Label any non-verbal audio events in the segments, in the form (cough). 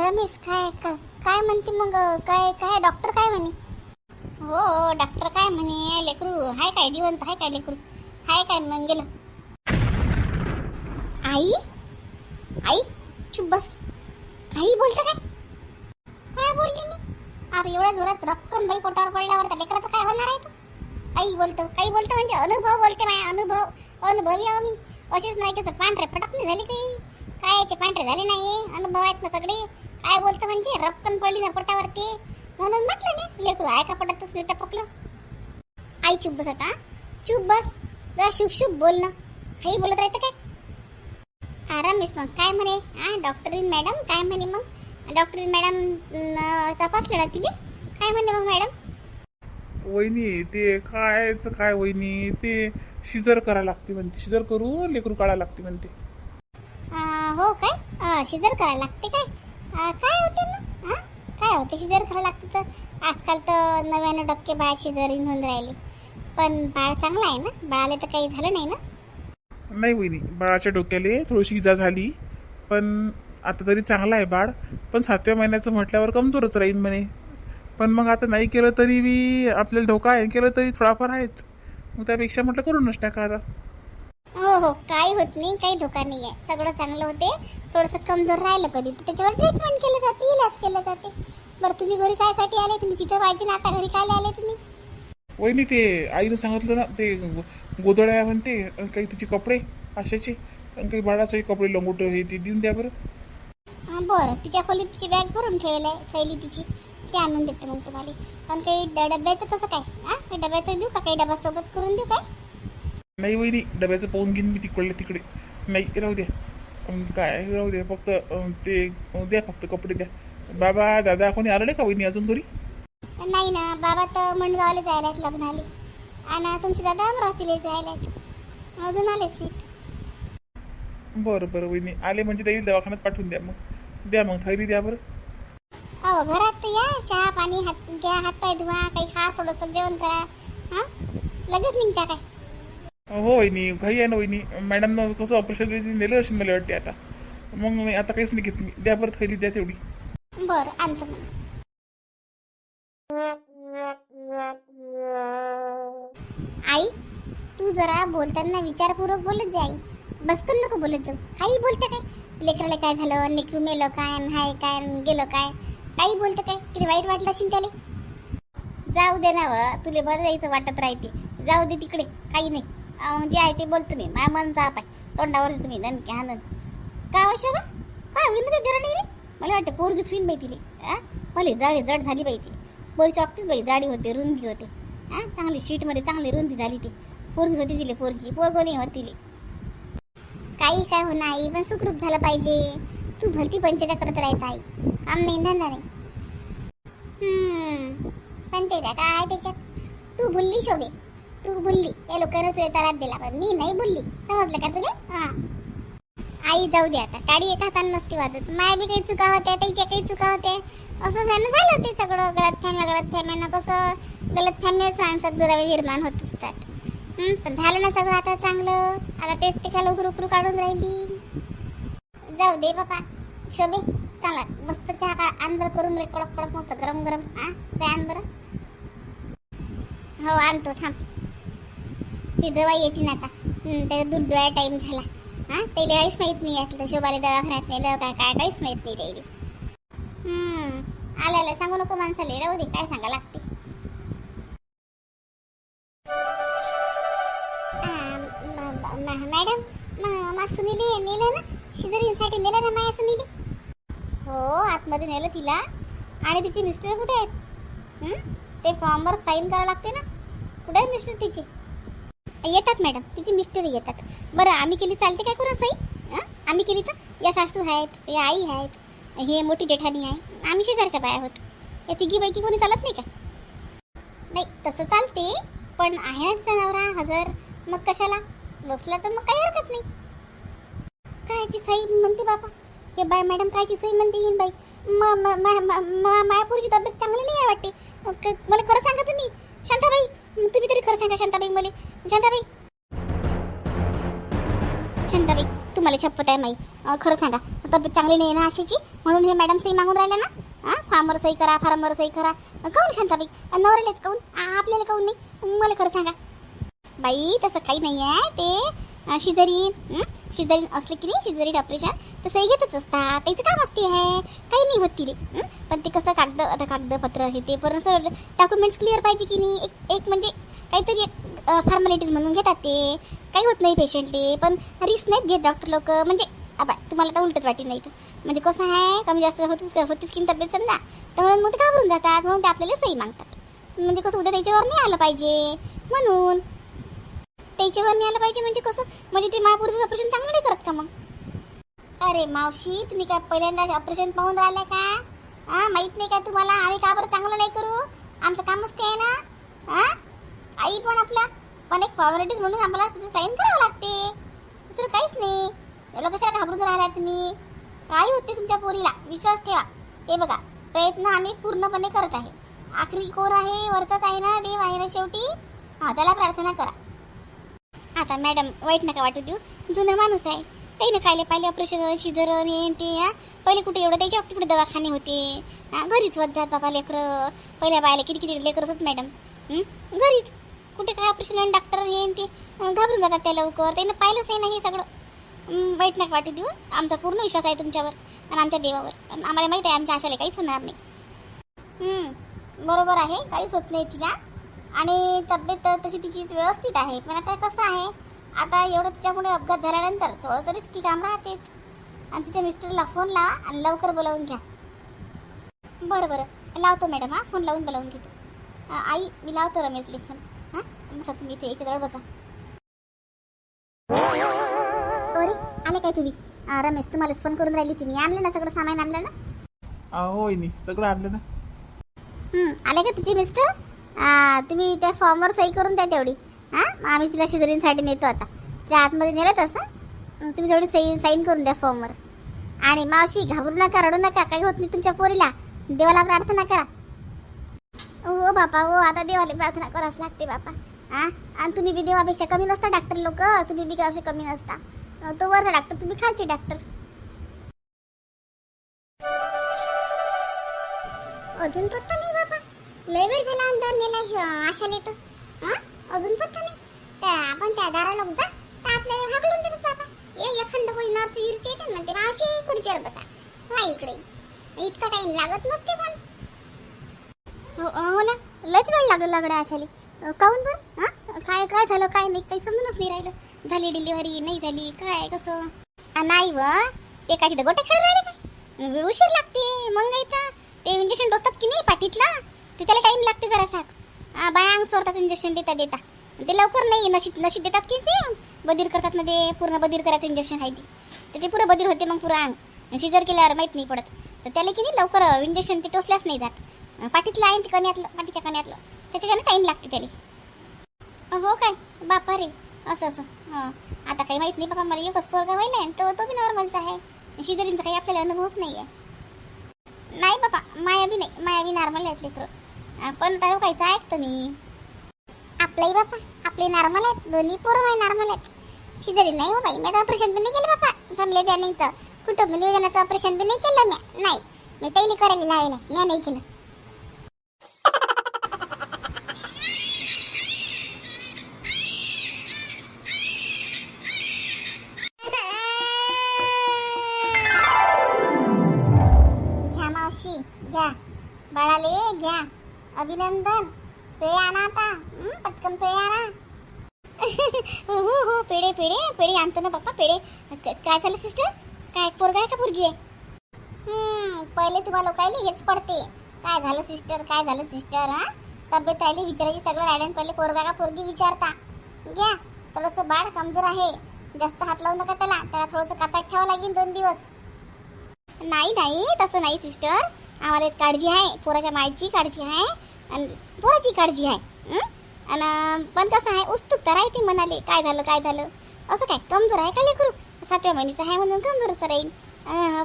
रमेश काय काय काय म्हणते मग? काय काय डॉक्टर काय म्हणे? हो डॉक्टर काय म्हणे? लेकरू हाय काय? जिवंत हाय काय लेकरू? हाय काय मग गेलं आई? आई चुप बस. काही बोलतं काय? काय बोलली मी? अरे एवढ्या जोरात रक्कम बाई पोटावर पडल्यावर त्या लेकराचं काय होणार आहे तर? काही बोलतो काही बोलतो म्हणजे अनुभव बोलते माझ्या अनुभव. अनुभवी आम्ही. मी नाही कसं पांढरे फटक नाही झाले काही? याचे पांढरे झाले नाही? अनुभव आहेत ना सगळे? काय बोलतं म्हणजे? रक्कम पडली ना पोटावरती. म्हणून म्हटलं मी लेकरू आहे का पडत नाही टपकलं? आई चुप बस आता चुप बस. जरा शुभ शुभ बोल ना. काही बोलत राहतं काय? आराम मिस मग. काय म्हणे? हा डॉक्टरीन मॅडम काय म्हणे मग? डॉक्टरीन मॅडम न, तपासलं ना तिने काय म्हणे मग मॅडम वहिनी ते कायच काय वहिनी ते? शिजर करायला लागते म्हणते. शिजर करू लेकरू काढायला लागते म्हणते. हो काय? शिजर करायला लागते काय? काय होते ना हा काय होते शिजर करायला लागते तर? आजकाल तर नव्याण्णव टक्के बाळ शिजरिंग होऊन राहिले. पण बाळ चांगलं आहे ना? बाळाला तर काही झालं नाही ना? नाही वहिनी बाळाच्या डोक्याले थोडीशी इजा झाली. पण आता तरी चांगला आहे बाळ. पण सातव्या महिन्याचं म्हटल्यावर कमजोरच राहील म्हणे. पण मग आता नाही केलं तरी बी आपल्याला धोका आहे. केलं तरी थोडाफार आहेच. मग त्यापेक्षा म्हटलं करूनच टाका आता. हो हो. काही होत नाही. काही धोका नाही आहे सगळं चांगलं होते. थोडंसं कमजोर राहिलं कधी. तर त्याच्यावर ट्रीटमेंट केलं जाते. इलाज केलं जाते. बरं तुम्ही घरी कायसाठी आले? तुम्ही तिथं पाहिजे ना? आता घरी काय आले तुम्ही? वहिनी ते आईनं सांगितलं ना ते गोदड्या म्हणते अन काही तिचे कपडे अशाचे आणि काही बाळासाठी कपडे लंगोट हे ते देऊन द्या बरं. हा, बरं. तिच्या खोलीत तिची बॅग भरून ठेवली ठेवली तिची. ते आणून देते मग तुम्हाला पण काही डब्याचं कसं काय? हा? डब्याचं देऊ का? काही डबा सोबत करून देऊ काय? नाही वहिनी डब्याचं पाहून घेईन मी तिकडले तिकडे. नाही राहू द्या. काय? राहू द्या. फक्त ते द्या फक्त कपडे द्या. बाबा दादा कोणी आलं नाही का वहिनी अजून घरी? नाही ना बाबा तर मंडगावला जायला आहेत लग्नाले आणि तुमचे दादा अमरावतीला जायला आहेत. अजून आलेच नाहीत. बरं बरं वहिनी. आले म्हणजे दवाखान्यात पाठवून द्या मग. द्या मग थैली द्या बरं. अहो घरात या. चहा पाणी हात घ्या हात पाय धुवा काही खा थोडंसं जेवण करा. हा? लगेच निघत्या काय? हो वहिनी घाई आहे ना वहिनी. मॅडमनं कसं ऑपरेशन नेलं असेल मला वाटते आता. मग मी आता काहीच नाही घेत मी. द्या बरं थैली द्या तेवढी. बरं आणतो आई तू जरा बोलताना विचारपूर्वक बोलत जा आई. बसकन नको बोलत जाऊ. काही बोलतं काय? लेकराला काय झालं? लेकरू मेलं काय? हाय काय? गेलं काय? काही बोलतं काय किती वाईट वाटलं असेल त्याला. जाऊ दे ना व तुले बरं जायचं वाटत राहते. जाऊ दे तिकडे काही नाही. जे आहे ते बोलतो मी माय मन जाप आहे. तोंडावर तुम्ही ननके आनंद का आवश्यक काय होईल म्हणजे घरा नाही रे मला वाटतं पोरगीच होईन बाई तिले मला भले जाडी जड झाली बाई ती. पोरी चॉकतीच बाई जाडी होते रुंदी होते. हा? चांगली शीटमध्ये चांगली रुंदी झाली ती. पोरगी होती तिले पोरगी. पोरगो नाही होत तिले. काही काय होणार आई पण सुखरूप झालं पाहिजे. तू भलती पंचायत करत राहत आई काम नाही धंदा नाही. पंचायत काय आहे त्याच्यात? तू बोलली शोभे. तू बोलली. या लोकांना तुझ्या तरात दिला. पण मी नाही बोलली. समजलं का तुला? हा. आई जाऊ दे आता. टाळी एका हाताने नसती वाजत. माय बी काही चुका होत्या त्याच्या काही चुका होत्या. असं झालं झालं ते सगळं. गलत फॅम्या गलत फॅम्यानं कसं? गलत फॅम्या माणसात दुरावे निर्माण होत असतात. पण झालं ना सगळं आता चांगलं. आता तेच ते काय लवकर उकरू काढून राहिली? जाऊ दे बापा शोभे चला मस्त चहा का आण करून रे कडक कडक मस्त गरम गरम. हा ते आण बरं? हो आणतो थांब. ती दवा येते ना आता. त्याचा दूध डोळ्या टाईम झाला. हा त्याला काहीच माहीत नाही यातलं. शोभाला दवाखान्यात दवा काय काय काहीच माहीत नाही त्याला. आल्याला सांगू नको माणसाला. राहू दे काय सांगा लागते. मॅडम मग मा सुनीली नेलं ना? शिदरींसाठी नेलं ना माया सुनीली हो आतमध्ये नेलं तिला. आणि तिचे मिस्टर कुठे आहेत? ते फॉर्मवर साईन करावं लागते ना? कुठे आहेत मिस्टर तिचे? येतात मॅडम तिचे मिस्टर येतात. बरं आम्ही केली चालते काय करू सई? आम्ही केली तर? या सासू आहेत या आई आहेत हे मोठी जेठानी आहे. आम्ही शेजारच्या बाया आहोत. या तिघीपैकी कोणी चालत नाही का? नाही तसं चालते. पण आहे ना तिचा नवरा हजर. मग कशाला? बसला तर मग काही हरकत नाही. कायची साई? म्हणते बाबा. हे बाय मॅडम कायची सही म्हणते येईन बाई. मायापूरची तब्येत चांगली नाही आहे वाटते. मला खरं सांगा तुम्ही. शांताबाई तुम्ही तरी खरं सांगा शांताबाई मला. शांताबाई. शांताबाई तू तुम्हाला छप्पत आहे माई. खरं सांगा. तब्येत चांगली नाही ना अशीची? म्हणून हे मॅडम सही मागून राहिल्या ना? हां फार्मवर सही करा फार्मवर सही करा. काऊन शांताबाई? नवऱ्यालाच काहून आपल्याला काऊन नाही? मला खरं सांगा. बाई तसं काही नाही आहे. ते शिजरीन शिजरीन असले की नाही शिजरीन ऑपरेशन तसंही घेतच असतात. त्याचं काम असते आहे काही नाही होत तिले. पण ते कसं कागद आता कागदपत्र हे ते पण असं डॉक्युमेंट्स क्लिअर पाहिजे की नाही? एक एक म्हणजे काहीतरी एक फॉर्मॅलिटीज म्हणून घेतात ते. काही होत नाही पेशंटले पण रिस्क नाहीत घेत डॉक्टर लोक. म्हणजे आबा तुम्हाला तर उलटच वाटेल नाही तर. म्हणजे कसं आहे? कमी जास्त होतीच होतीच की नाही तब्येत समजा? तर म्हणून मग ते घाबरून जातात. म्हणून ते आपल्याला सही मागतात. म्हणजे कसं उद्या त्याच्यावर नाही आलं पाहिजे. म्हणून त्याच्यावर नाही आलं पाहिजे म्हणजे कसं? म्हणजे ते महापुरुष ऑपरेशन चांगलं नाही करत का मग? अरे मावशी तुम्ही काय पहिल्यांदा ऑपरेशन पाहून राहिल्या का? हा माहीत नाही का तुम्हाला? आम्ही का बरं चांगलं नाही करू? आमचं कामच ते आहे ना? हा आई पण आपला पण एक फॉर्मॅलिटीज म्हणून आम्हाला साईन करावं लागते. दुसरं काहीच नाही. एवढं कशाला घाबरून राहिला तुम्ही? काय होते तुमच्या पोरीला. विश्वास ठेवा. हे बघा प्रयत्न आम्ही पूर्णपणे करत आहे. आखरी कोर आहे वरचाच आहे ना देव आहे ना शेवटी? हा त्याला प्रार्थना करा. आता मॅडम वाईट नका वाटू देऊ. जुनं माणूस आहे. त्याने खायला पाहिले ऑपरेशन शिजर हे ते हा. पहिले कुठे एवढं त्याच्या कुठे दवाखाने होते? हां घरीच होत जात बाबा लेकरं. पहिल्या बायला किती किती लेकरं असत मॅडम घरीच. कुठे काय ऑपरेशन आणि डॉक्टर हे ते घाबरून जातात त्या लवकर. त्यानं पाहिलंच नाही ना हे सगळं. वाईट नका वाटू देऊ. आमचा पूर्ण विश्वास आहे तुमच्यावर आणि आमच्या देवावर. आम्हाला माहिती आहे आमच्या आशाला काहीच होणार नाही. बरोबर आहे. काहीच होत नाही तिला. आणि तब्येत तशी तिची व्यवस्थित आहे. पण आता कसं आहे आता एवढं तिच्यामुळे अपघात झाल्यानंतर थोडंसं रिस्की काम राहतेच. आणि तिच्या मिस्टरला फोन लावा आणि लवकर बोलावून घ्या. बरं बरं. लावतो मॅडम हां. फोन लावून बोलावून घेतो. आई मी लावतो रमेशला फोन हां? बसा तुम्ही इथे याच्याजवळ बसा. अरे आले काय तुम्ही? रमेश तुम्हालाच फोन करून राहिली तुम्ही आणलं ना सगळं सामान आणलं ना? वहिनी सगळं आणलं ना. हं, आले का तुझे मिस्टर? तुम्ही त्या फॉर्मवर सही करून द्या तेवढी. हां आम्ही तिला शिजरींसाठी नेतो आता. त्या आतमध्ये नेलं तसं. तुम्ही तेवढी सही साईन करून द्या फॉर्मवर आणि मावशी घाबरू नका रडू नका काही होत नाही तुमच्या पोरीला. देवाला प्रार्थना करा. हो बापा हो आता देवाला प्रार्थना करावंच लागते बापा. हां आणि तुम्ही बी देवापेक्षा कमी नसता डॉक्टर लोक. तुम्ही बी देवापेक्षा कमी नसता. तो वरचा डॉक्टर तुम्ही खालचे डॉक्टर अजून पत्ता नाही लय वेळ झाला अंधार नेला आशाले लेट हा? अजून पत्ता नाही. त्या आपण त्या दाराला उजा तर आपल्याला हाकलून देतात बाबा. ये एखाद कोणी नर्स गिर्स येते म्हणते मावशी खुर्चीवर बसा. हा इकडे. इतका टाइम लागत नसते पण. हो, हो ना. लयच वेळ लागला लागड्या आशाले. काऊन पण? काय काय झालं काय नाही काही समजूनच नाही राहिलं. झाली डिलिव्हरी नाही झाली काय कसं? नाही व. ते काय तिथं गोट्या खेळून राहिले काय? उशीर लागते. मग नाही तर ते इंजेक्शन टोचतात की नाही पाठीतला? ते त्याला टाइम लागते जरासा. बाया अंग चोरतात इंजेक्शन देता देता. ते लवकर नाही नशीब नशीब देतात की ते बधीर करतात ना ते पूर्ण बधीर करायचं इंजेक्शन आहे ती. तर ते पुरं बधीर होते मग पुरं अंग. सिजर केल्यावर माहीत नाही पडत. तर त्याला की नाही लवकर इंजेक्शन ते टोचल्याच नाही जात. पाठीतलं आहे ते कण्यातलं पाठीच्या कण्यातलं. त्याच्याच्यानं टाईम लागते त्याला. हो काय? बापा रे असं असं. हां. आता काही माहीत नाही बाबा मला एकच पोरगा व्हायला आहे तो तो बी नॉर्मलचा आहे. शिजरींचा काही आपल्याला अनुभवच नाही आहे नाही बाबा माया बी नाही. माया बी नॉर्मल आहेत लेकरं पण त्या काहीचं ऐकतो तुम्ही? आपलंही बापा आपले नॉर्मल आहेत. दोन्ही पोरं आहे नॉर्मल आहेत. शिजरी नाही हो बाई. मी ऑपरेशन पण नाही केलं बापा. फॅमिली प्लॅनिंगचं कुटुंब नियोजनाचं ऑपरेशन पण नाही केलं मी. नाही. मी तैली करायला लावायला मी नाही केलं. अभिनंदन. पेढे आणा आता. पटकन पेढे आणा. हो हो हो पेढे पेढे. पेढे आणतो ना पप्पा पेढे. काय झालं सिस्टर काय पोरगा आहे का पोरगी आहे? पहिले तुम्हाला लोकायले हेच पडते. काय झालं सिस्टर काय झालं सिस्टर हा? तब्येत राहिली विचारायची सगळं राहिलं पहिले पोरगा का पोरगी विचारता. घ्या थोडंसं बाळ कमजोर आहे. जास्त हात लावू नका त्याला. त्याला थोडंसं काचात ठेवावं लागेल दोन दिवस. नाही नाही तसं नाही सिस्टर आम्हाला काळजी आहे पोराच्या मायची काळजी आहे आणि पोराची काळजी आहे आणि पण कसं आहे उत्सुकता राहते म्हणाले काय झालं काय झालं? असं काय कमजोर आहे का लेकरू? सातव्या महिन्याचं आहे म्हणून कमजोरच राहील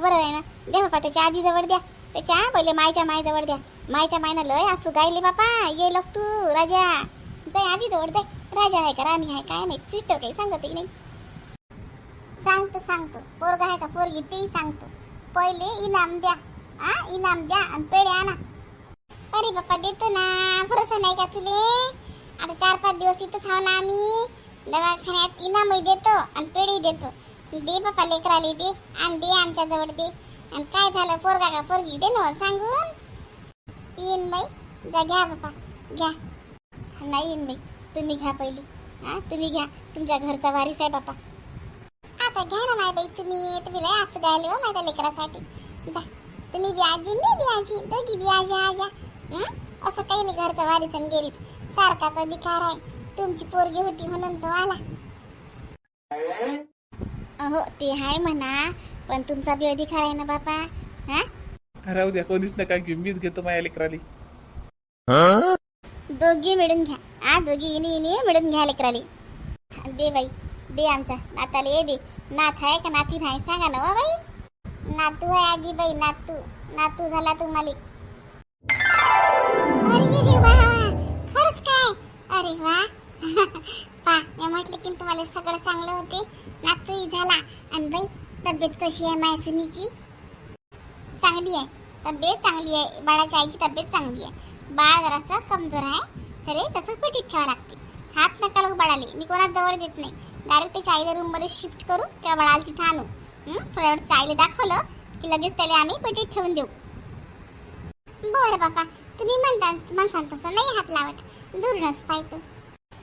बरं आहे ना? दे बापा त्याच्या आजीजवळ द्या. त्याच्या पहिले मायच्या मायजवळ द्या. मायच्या मायनं लय असू गायले बापा. ये लोक तू राजा. जाय आजीजवळ जाय. राजा आहे का राणी आहे काय माहीत? सिस्टर काही सांगत नाही. सांगतो सांगतो. पोरगा आहे का पोरगी तेही सांगतो. पहिले इनाम द्या. आ इनाम द्या आणि पेढे आणा अरे बाप्पा देतो ना भरोसा नाही का तुले आता चार पाच दिवस इथंच आहो ना आम्ही दवाखान्यात इनामही देतो आणि पेढी देतो दे बाप्पा लेकराले दे आणि दे आमच्याजवळ दे आणि काय झालं पोरगा का पोरगी दे ना सांगून येईन बाई जा घ्या बाप्पा घ्या नाही येईन बाई तुम्ही घ्या पहिली हां तुम्ही घ्या तुमच्या घरचा वारीस आहे बाप्पा आता घ्या ना माय बाई तुम्ही तुम्ही लय असं गायले हो माझ्या लेकरासाठी जा तुम्ही बी आजी मी बी आजी दोघी बी आजा. आजा हं? असं काही नाही घरचं वारीच आणि गेलीच. सारखाच अधिकार आहे तुमची पोरगी होती म्हणून तो आला. अहो ते आहे म्हणा पण तुमचा बी अधिकार आहे ना बापा हा? राहू द्या कोणीच नका घेऊ मीच घेतो माझ्या लेकराली. दोघी मिळून घ्या. आ दोघी इनी इनी मिळून घ्या लेकराली. दे बाई दे आमच्या नाताला ये दे. नाथ आहे का नाती नाही सांगा ना हो बाई. नातू आहे आजी बाई नातू. नातू झाला तुम्हाला अरे रे वा खरंच काय? अरे वा. (laughs) पा मी म्हटलं की तुम्हाला सगळं चांगलं होते. नातूही झाला. आणि बाई तब्येत कशी आहे माझ्या सुनीची चांगली आहे. तब्येत चांगली आहे. बाळाच्या आईची तब्येत चांगली आहे. बाळ जरासं कमजोर आहे तरी तसंच पेटीत ठेवा लागते. हात नका लावू बाळाले. मी कोणाच जवळ देत नाही. डायरेक्ट त्याच्या आईला रूममध्ये शिफ्ट करू त्या बाळाला तिथं आणू. थोड्या वेळ आईला दाखवलं की लगेच त्याला आम्ही पेटीत ठेवून देऊ. बरं बाबा तुम्ही म्हणता म्हणसान तसं नाही हात लावत. दूरच पाहिजे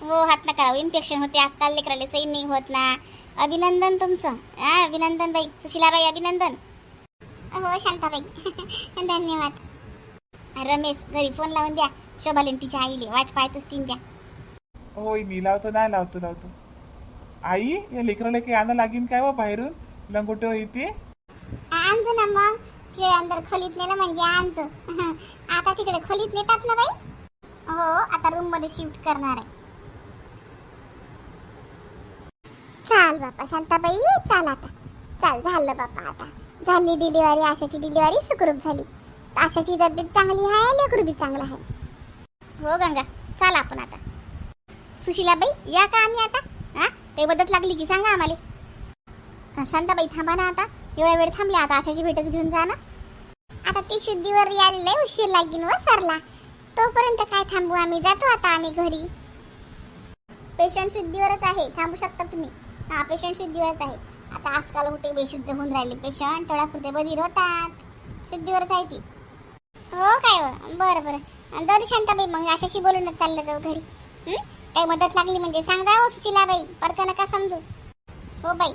हो हात नका लावू. इन्फेक्शन होते आजकाल लेकराले सही नाही होत ना. अभिनंदन तुमचं. हा अभिनंदन बाई. सुशिलाबाई अभिनंदन. हो शांताबाई. (laughs) धन्यवाद. रमेश घरी फोन लावून द्या. शोभालेन तिच्या आईले. वाट पाहतच तीन द्या. होय मी लावतो नाही लावतो लावतो. आई या लेकराला काही आणा लागीन काय व बाहेरून? लंगोटे येते आमचं ना मग तिकडे अंदर खोलीत नेलं म्हणजे आमचं. (laughs) आता तिकडे खोलीत नेतात ना बाई? हो आता रूममध्ये शिफ्ट करणार आहे. चाल बापा शांताबाई चाल आता. चाल झालं बापा आता. झाली डिलिव्हरी आशाची डिलिव्हरी सुखरूप झाली. आशाची तब्येत चांगली आहे लेकरू बी चांगलं आहे. हो गंगा. चाल आपण आता. सुशीलाबाई या का आम्ही आता? हा? काही मदत लागली की सांगा आम्हाला. शांताबाई थांबा ना आता. एवढा वेळ थांबले आता आशाची भेटच घेऊन जा ना. आता ती शुद्धीवर यायला उशीर लागीन व सरला. तोपर्यंत काय थांबू आम्ही? जातो आता आम्ही घरी. पेशंट शुद्धीवरच आहे. थांबू शकता तुम्ही? हा पेशंट शुद्धीवरच आहे. आता आजकाल कुठे बेशुद्ध होऊन राहिले पेशंट थोडापुरते बधीर होतात शुद्धीवरच आहे ती. हो काय हो? बरं बरं. जाऊ दे शांताबाई मग आशाशी बोलूनच चाललं जाऊ घरी. हं? काही मदत लागली म्हणजे सांगा हो सुशिलाबाई. परक नका समजू. हो बाई.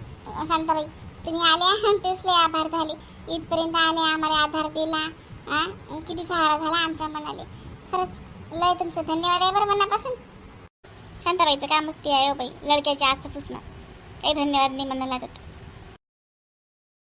शांताबाई तुम्ही आल्या (laughs) तेच आभार झाले. इथपर्यंत आले आम्हाला आधार दिला. आ? किती सहारा झाला आमच्या मनाले. खरंच लय तुमचं धन्यवाद आहे बरं मनापासून. शांताबाईचं कामच ते आहे हो बाई. लडक्याच्या आस पुसणं. काही धन्यवाद नाही म्हणा लागत.